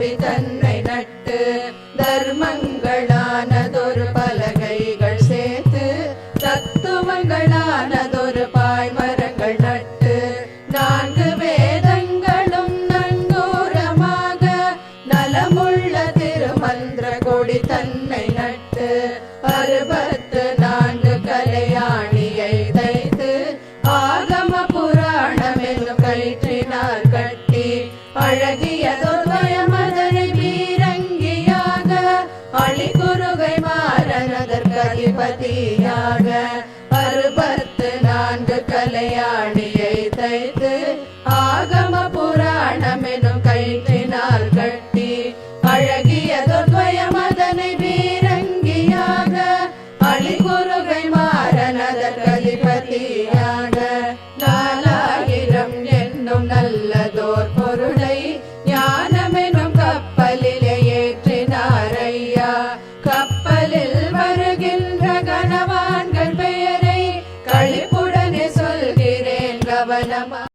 வாழி தன்னை நட்டு தர்மங்களானதொரு பலகைகள் சேர்த்து தத்துவங்களானதொரு பாய்மரங்கள் நட்டு நான்கு வேதங்களும் நங்கூரமாக நலமுள்ள திருமந்திர கொடி தன்னை நட்டு அறுபத்து நான்கு கலையாணியை தைத்து ஆகம புராணம் என்னும் கயிற்றினார் கட்டி அழகி அதிபதியாக அறுபத்து நான்கு கலையாணியை தைத்து ஆகம புராணம் எனும் கயிற்றினால் கட்டி அழகியதொருவயமதனை பீரங்கியாக அழிகுருகை மாறனதற்கு அதிபதியாக நாலாயிரம் என்னும் நல்லதோர் பொருளை naman